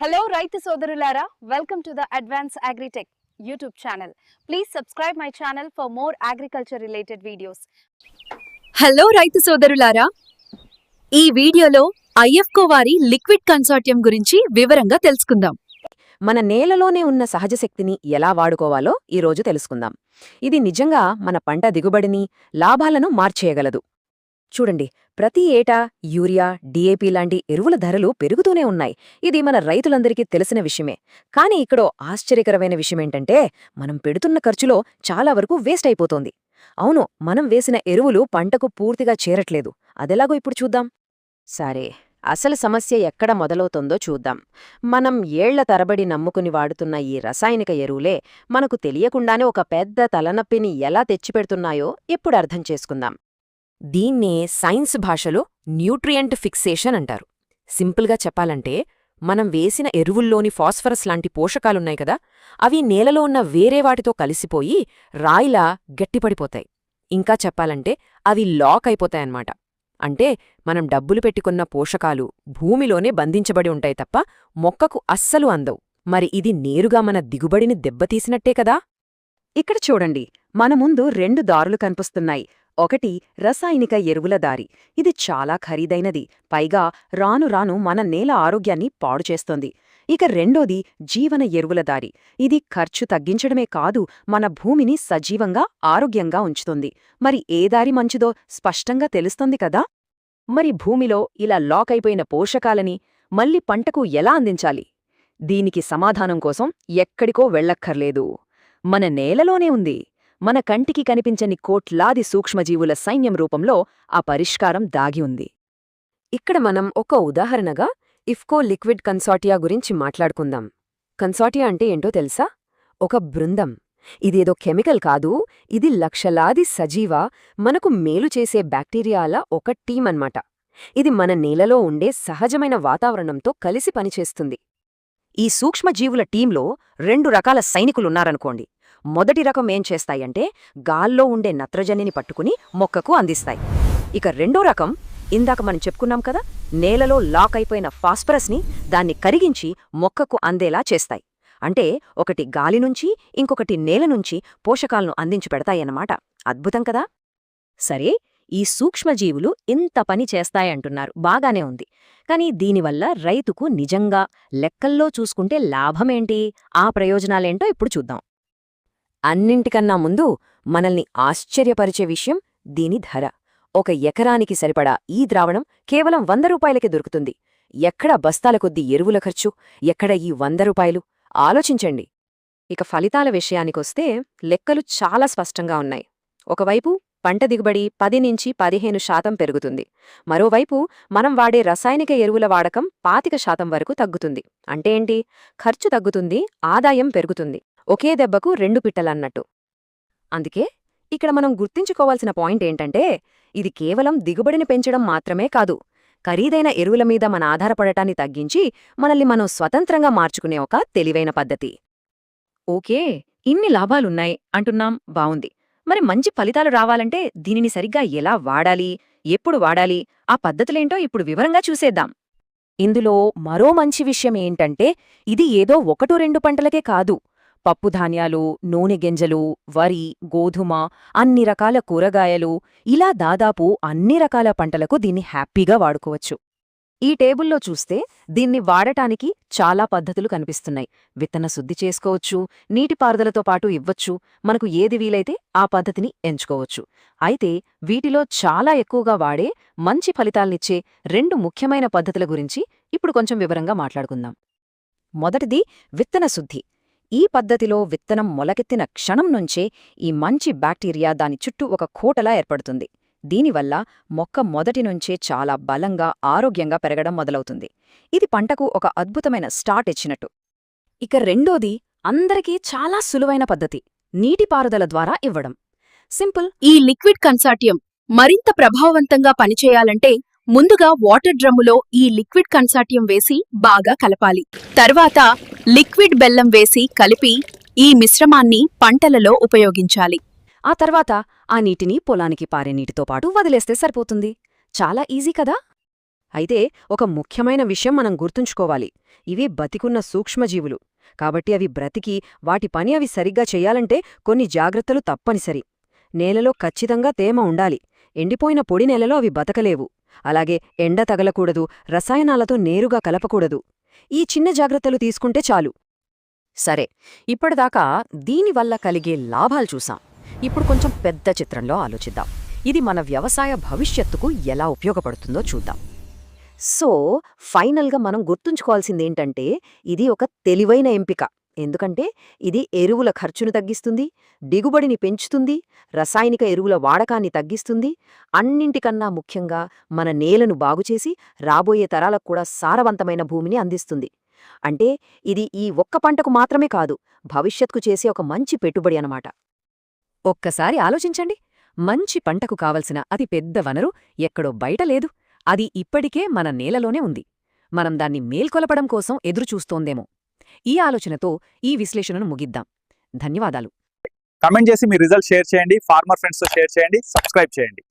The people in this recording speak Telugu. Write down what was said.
హలో రైతు సోదరులారా welcome to the advance agritech YouTube channel please subscribe my channel for more agriculture related videos hello రైతు సోదరులారా ఈ వీడియోలో ఐఎఫ్కో వారి లిక్విడ్ కన్సార్టియం గురించి వివరంగా తెలుసుకుందాం. మన నేలలోనే ఉన్న సహజ శక్తిని ఎలా వాడుకోవాలో ఈరోజు తెలుసుకుందాం. ఇది నిజంగా మన పంట దిగుబడిని లాభాలను మార్చేయగలదు. చూడండి ప్రతి ఏటా యూరియా డీఏపీ లాంటి ఎరువుల ధరలు పెరుగుతూనే ఉన్నాయి. ఇది మన రైతులందరికీ తెలిసిన విషయమే. కానీ ఇక్కడో ఆశ్చర్యకరమైన విషయమేంటంటే మనం పెడుతున్న ఖర్చులో చాలా వరకు వేస్ట్ అయిపోతోంది. అవును మనం వేసిన ఎరువులు పంటకు పూర్తిగా చేరట్లేదు. అదెలాగో ఇప్పుడు చూద్దాం. సరే అసలు సమస్య ఎక్కడ మొదలవుతుందో చూద్దాం. మనం ఏళ్ళ తరబడి నమ్ముకుని వాడుతున్న ఈ రసాయనిక ఎరువులే మనకు తెలియకుండానే ఒక పెద్ద తలనొప్పిని ఎలా తెచ్చిపెడుతున్నాయో ఇప్పుడు అర్థం చేసుకుందాం. దీన్నే సైన్స్ భాషలో న్యూట్రియంట్ ఫిక్సేషన్ అంటారు. సింపుల్గా చెప్పాలంటే మనం వేసిన ఎరువుల్లోని ఫాస్ఫరస్ లాంటి పోషకాలున్నాయి కదా అవి నేలలో ఉన్న వేరే వాటితో కలిసిపోయి రాయిలా గట్టిపడిపోతాయి. ఇంకా చెప్పాలంటే అవి లాక్ అయిపోతాయన్నమాట. అంటే మనం డబ్బులు పెట్టుకున్న పోషకాలు భూమిలోనే బంధించబడి ఉంటాయి తప్ప మొక్కకు అస్సలు అందవు. మరి ఇది నేరుగా మన దిగుబడిని దెబ్బతీసినట్టే కదా? ఇక్కడ చూడండి మన ముందు రెండు దారులు కనిపిస్తున్నాయి. ఒకటి రసాయనిక ఎరువుల దారి. ఇది చాలా ఖరీదైనది. పైగా రాను రాను మన నేల ఆరోగ్యాన్ని పాడు చేస్తోంది. ఇక రెండోది జీవన ఎరువుల దారి. ఇది ఖర్చు తగ్గించడమే కాదు మన భూమిని సజీవంగా ఆరోగ్యంగా ఉంచుతుంది. మరి ఏ దారి మంచిదో స్పష్టంగా తెలుస్తుంది కదా? మరి భూమిలో ఇలా లాక్ అయిపోయిన పోషకాలని మళ్ళీ పంటకు ఎలా అందించాలి? దీనికి సమాధానం కోసం ఎక్కడికో వెళ్ళక్కర్లేదు. మన నేలలోనే ఉంది. మన కంటికి కనిపించని కోట్లాది సూక్ష్మజీవుల సైన్యం రూపంలో ఆ పరిష్కారం దాగి ఉంది. ఇక్కడ మనం ఒక ఉదాహరణగా ఇఫ్కో లిక్విడ్ కన్సార్టియా గురించి మాట్లాడుకుందాం. కన్సార్టియా అంటే ఏంటో తెలుసా? ఒక బృందం. ఇదేదో కెమికల్ కాదు ఇది లక్షలాది సజీవ మనకు మేలు చేసే బ్యాక్టీరియాల ఒక టీం అన్నమాట ఇది మన నేలలో ఉండే సహజమైన వాతావరణంతో కలిసి పనిచేస్తుంది. ఈ సూక్ష్మజీవుల టీంలో రెండు రకాల సైనికులున్నారనుకోండి. మొదటి రకం ఏం చేస్తాయంటే గాల్లో ఉండే నత్రజనిని పట్టుకుని మొక్కకు అందిస్తాయి. ఇక రెండో రకం ఇందాక మనం చెప్పుకున్నాం కదా నేలలో లాక్ అయిపోయిన ఫాస్ఫరస్ని దాన్ని కరిగించి మొక్కకు అందేలా చేస్తాయి. అంటే ఒకటి గాలి నుంచి ఇంకొకటి నేల నుంచి పోషకాలను అందించి పెడతాయన్నమాట. అద్భుతం కదా? సరే ఈ సూక్ష్మజీవులు ఇంత పని చేస్తాయంటున్నారు. బాగానే ఉంది. కానీ దీనివల్ల రైతుకు నిజంగా లెక్కల్లో చూసుకుంటే లాభమేంటి? ఆ ప్రయోజనాలేంటో ఇప్పుడు చూద్దాం. అన్నింటికన్నా ముందు మనల్ని ఆశ్చర్యపరిచే విషయం దీని ధర. ఒక ఎకరానికి సరిపడా ఈ ద్రావణం కేవలం వంద రూపాయలకే దొరుకుతుంది. ఎక్కడ బస్తాల కొద్దీ ఎరువుల ఖర్చు? ఎక్కడ ఈ వంద రూపాయలు? ఆలోచించండి. ఇక ఫలితాల విషయానికొస్తే లెక్కలు చాలా స్పష్టంగా ఉన్నాయి. ఒకవైపు పంట దిగుబడి పది నుంచి పదిహేను శాతం పెరుగుతుంది. మరోవైపు మనం వాడే రసాయనిక ఎరువుల వాడకం పాతిక శాతం వరకు తగ్గుతుంది. అంటే ఏంటి? ఖర్చు తగ్గుతుంది ఆదాయం పెరుగుతుంది. ఒకే దెబ్బకు రెండు పిట్టలన్నట్టు. అందుకే ఇక్కడ మనం గుర్తించుకోవాల్సిన పాయింట్ ఏంటంటే ఇది కేవలం దిగుబడిని పెంచడం మాత్రమే కాదు. ఖరీదైన ఎరువుల మీద మన ఆధారపడటాన్ని తగ్గించి మనల్ని మనం స్వతంత్రంగా మార్చుకునే ఒక తెలివైన పద్ధతి. ఓకే ఇన్ని లాభాలున్నాయి అంటున్నాం బావుంది. మరి మంచి ఫలితాలు రావాలంటే దీనిని సరిగ్గా ఎలా వాడాలి? ఎప్పుడు వాడాలి? ఆ పద్ధతులేంటో ఇప్పుడు వివరంగా చూసేద్దాం. ఇందులో మరో మంచి విషయం ఏంటంటే ఇది ఏదో ఒకటో రెండు పంటలకే కాదు. పప్పుధాన్యాలు నూనె గింజలు వరి గోధుమ అన్ని రకాల కూరగాయలు ఇలా దాదాపు అన్ని రకాల పంటలకు దీన్ని హ్యాపీగా వాడుకోవచ్చు. ఈ టేబుల్లో చూస్తే దీన్ని వాడటానికి చాలా పద్ధతులు కనిపిస్తున్నాయి. విత్తన శుద్ధి చేసుకోవచ్చు నీటిపారుదలతో పాటు ఇవ్వచ్చు మనకు ఏది వీలైతే ఆ పద్ధతిని ఎంచుకోవచ్చు. అయితే వీటిలో చాలా ఎక్కువగా వాడే మంచి ఫలితాల్నిచ్చే రెండు ముఖ్యమైన పద్ధతుల గురించి ఇప్పుడు కొంచెం వివరంగా మాట్లాడుకుందాం. మొదటిది విత్తన శుద్ధి. ఈ పద్ధతిలో విత్తనం మొలకెత్తిన క్షణం నుంచే ఈ మంచి బ్యాక్టీరియా దాని చుట్టూ ఒక కోటలా ఏర్పడుతుంది. దీనివల్ల మొక్క మొదటి నుంచే చాలా బలంగా ఆరోగ్యంగా పెరగడం మొదలవుతుంది. ఇది పంటకు ఒక అద్భుతమైన స్టార్ట్ ఇచ్చినట్టు. ఇక రెండోది అందరికీ చాలా సులువైన పద్ధతి నీటిపారుదల ద్వారా ఇవ్వడం. సింపుల్. ఈ లిక్విడ్ కన్సార్టియం మరింత ప్రభావవంతంగా పనిచేయాలంటే ముందుగా వాటర్ డ్రమ్ములో ఈ లిక్విడ్ కన్సార్టియం వేసి బాగా కలపాలి. తర్వాత లిక్విడ్ బెల్లం వేసి కలిపి ఈ మిశ్రమాన్ని పంటలలో ఉపయోగించాలి. ఆ తర్వాత ఆ నీటిని పొలానికి పారే నీటితో పాటు వదిలేస్తే సరిపోతుంది. చాలా ఈజీ కదా? అయితే ఒక ముఖ్యమైన విషయం మనం గుర్తుంచుకోవాలి. ఇవి బతికున్న సూక్ష్మజీవులు. కాబట్టి అవి బ్రతికి వాటి పని అవి సరిగ్గా చెయ్యాలంటే కొన్ని జాగ్రత్తలు తప్పనిసరి. నేలలో ఖచ్చితంగా తేమ ఉండాలి. ఎండిపోయిన పొడి నేలలో అవి బతకలేవు. అలాగే ఎండ తగలకూడదు రసాయనాలతో నేరుగా కలపకూడదు. ఈ చిన్న జాగ్రత్తలు తీసుకుంటే చాలు. సరే ఇప్పటిదాకా దీనివల్ల కలిగే లాభాలు చూసాం. ఇప్పుడు కొంచెం పెద్ద చిత్రంలో ఆలోచిద్దాం. ఇది మన వ్యవసాయ భవిష్యత్తుకు ఎలా ఉపయోగపడుతుందో చూద్దాం. సో ఫైనల్గా మనం గుర్తుంచుకోవాల్సిందేంటంటే ఇది ఒక తెలివైన ఎంపిక. ఎందుకంటే ఇది ఎరువుల ఖర్చును తగ్గిస్తుంది దిగుబడిని పెంచుతుంది రసాయనిక ఎరువుల వాడకాన్ని తగ్గిస్తుంది అన్నింటికన్నా ముఖ్యంగా మన నేలను బాగుచేసి రాబోయే తరాలకు కూడా సారవంతమైన భూమిని అందిస్తుంది. అంటే ఇది ఈ ఒక్క పంటకు మాత్రమే కాదు భవిష్యత్కు చేసే ఒక మంచి పెట్టుబడి అనమాట ఒక్కసారి ఆలోచించండి. మంచి పంటకు కావలసిన అతి పెద్ద వనరు ఎక్కడో బయట లేదు. అది ఇప్పటికే మన నేలలోనే ఉంది. మనం దాన్ని మేల్కొలపడం కోసం ఎదురుచూస్తోందేమో. ఈ ఆలోచనతో ఈ విశ్లేషణను ముగిద్దాం. ధన్యవాదాలు. కమెంట్ చేసి మీ రిజల్ట్ షేర్ చేయండి. ఫార్మర్ ఫ్రెండ్స్తో షేర్ చేయండి. సబ్స్క్రైబ్ చేయండి.